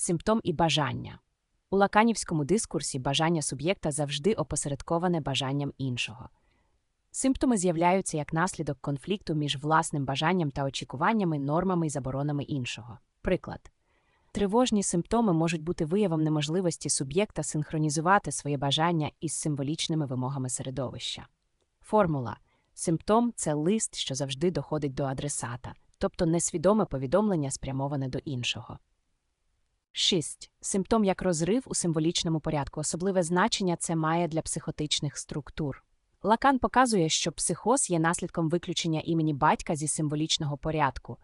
симптом і бажання. У лаканівському дискурсі бажання суб'єкта завжди опосередковане бажанням іншого. Симптоми з'являються як наслідок конфлікту між власним бажанням та очікуваннями, нормами і заборонами іншого. Приклад. Тривожні симптоми можуть бути виявом неможливості суб'єкта синхронізувати своє бажання із символічними вимогами середовища. Формула симптом це лист, що завжди доходить до адресата, тобто несвідоме повідомлення спрямоване до іншого. 6. Симптом як розрив у символічному порядку. Особливе значення це має для психотичних структур. Лакан показує, що психоз є наслідком виключення імені батька зі символічного порядку,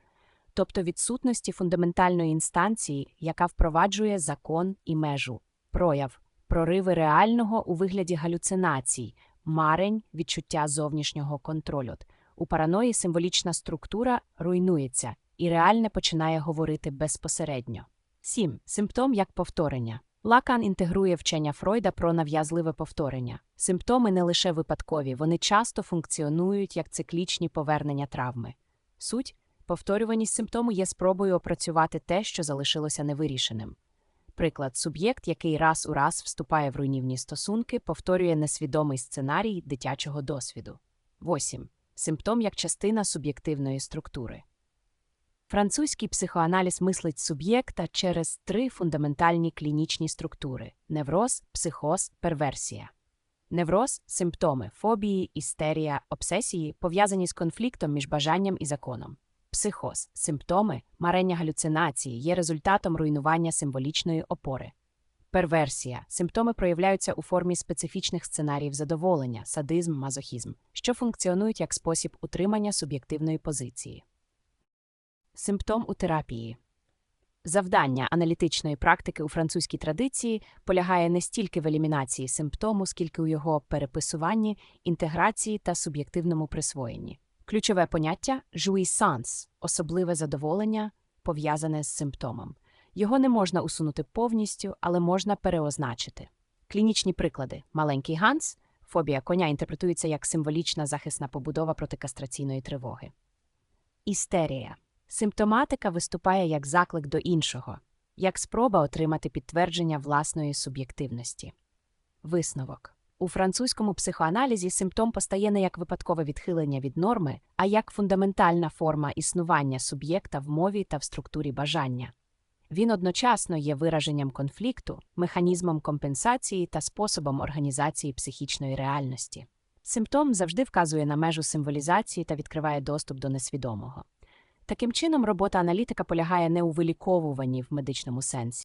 тобто відсутності фундаментальної інстанції, яка впроваджує закон і межу, прояв, прориви реального у вигляді галюцинацій, марень, відчуття зовнішнього контролю. У параної символічна структура руйнується, і реальне починає говорити безпосередньо. 7. Симптом як повторення. Лакан інтегрує вчення Фройда про нав'язливе повторення. Симптоми не лише випадкові, вони часто функціонують як циклічні повернення травми. Суть повторюваність симптому є спробою опрацювати те, що залишилося невирішеним. Приклад, суб'єкт, який раз у раз вступає в руйнівні стосунки, повторює несвідомий сценарій дитячого досвіду. 8. Симптом як частина суб'єктивної структури. Французький психоаналіз мислить суб'єкта через три фундаментальні клінічні структури невроз, психоз, перверсія. Невроз симптоми фобії, істерія, обсесії пов'язані з конфліктом між бажанням і законом. Психоз симптоми марення галюцинації є результатом руйнування символічної опори. Перверсія симптоми проявляються у формі специфічних сценаріїв задоволення, садизм, мазохізм, що функціонують як спосіб утримання суб'єктивної позиції. Симптом у терапії. Завдання аналітичної практики у французькій традиції полягає не стільки в елімінації симптому, скільки у його переписуванні, інтеграції та суб'єктивному присвоєнні. Ключове поняття jouissance – особливе задоволення, пов'язане з симптомом. Його не можна усунути повністю, але можна переозначити. Клінічні приклади: маленький Ганс, фобія коня інтерпретується як символічна захисна побудова проти кастраційної тривоги. Істерія. Симптоматика виступає як заклик до іншого, як спроба отримати підтвердження власної суб'єктивності. Висновок у французькому психоаналізі симптом постає не як випадкове відхилення від норми, а як фундаментальна форма існування суб'єкта в мові та в структурі бажання. Він одночасно є вираженням конфлікту, механізмом компенсації та способом організації психічної реальності. Симптом завжди вказує на межу символізації та відкриває доступ до несвідомого. Таким чином, робота аналітика полягає не у виліковуванні в медичному сенсі,